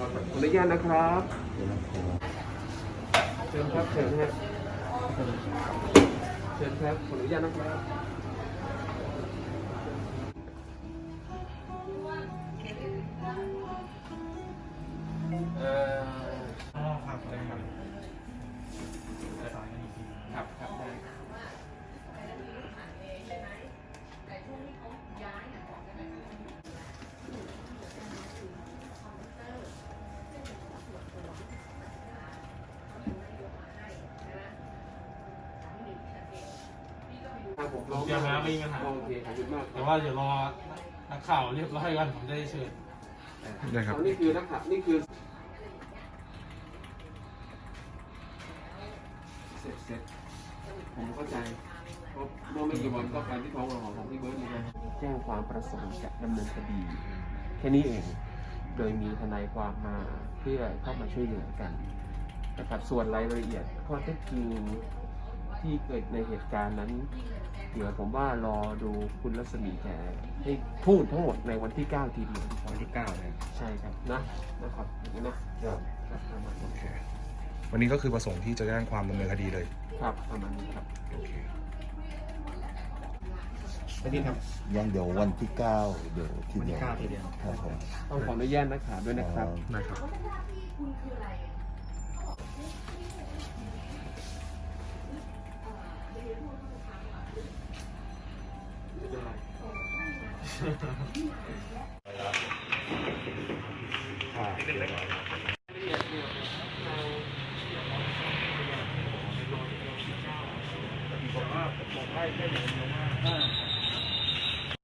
ขออนุญาตนะครับเชิญครับเชิญครับเชิญครับขออนุญาตนะครับ ผมผมเตรียมมาไม่มีปัญหา โอเคขอบคุณมากแต่ว่าเดี๋ยวรอนักข่าวเรียบร้อยก่อนผมจะได้เชิญ ได้ครับอ๋อนี่คือนักขับนี่คือเสร็จเสร็จผมเข้าใจเพราะเมื่อไม่กี่วันก็การที่ท้องของของพี่เบิร์ดนี่นะแจ้งความประสงค์จะดำเนินคดี แค่นี้เอง โดยมีทนายความมาเพื่อเข้ามาช่วยเหลือกันนะครับส่วนรายละเอียดข้อเท็จจริง ที่เกิดในเหตุการณ์นั้น เดี๋ยวผมว่ารอดูคุณรัศมีแกให้พูดทั้งหมดในวันที่ 9 ทีเดียววันที่เก้าเลยใช่ครับนะนะครับอย่างนี้นะครับครับประมาณโอนี้เควันนี้ก็คือประสงค์ที่จะแจ้งความดำเนินคดีเลยครับประมาณนี้ครับ โอเคสวัสดีครับ ยังเดี๋ยววันที่เก้าเดี๋ยวทีเดียววันที่เก้าทีเดียว ครับผมต้องขออนุญาตนักข่าวด้วยนะครับได้ครับ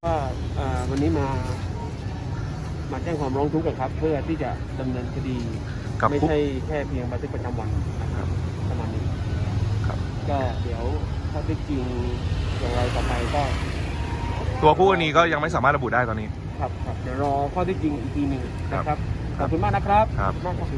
ว่าอ่าวันนี้มา มาแจ้งความร้องทุกข์อะครับ เพื่อที่จะดำเนินคดี กับไม่ผู้ ใช่แค่เพียงบันทึกประจำวันนะครับประมาณนี้ครับ ก็เดี๋ยวถ้าได้จริงอย่างไรต่อไปก็ ตัวผู้กรณีก็ยังไม่สามารถระบุได้ตอนนี้ ครับครับเดี๋ยวรอข้อเท็จจริงอีกทีหนึ่งนะครับ ขอบคุณมากนะครับ ครับ ขอณมากครับ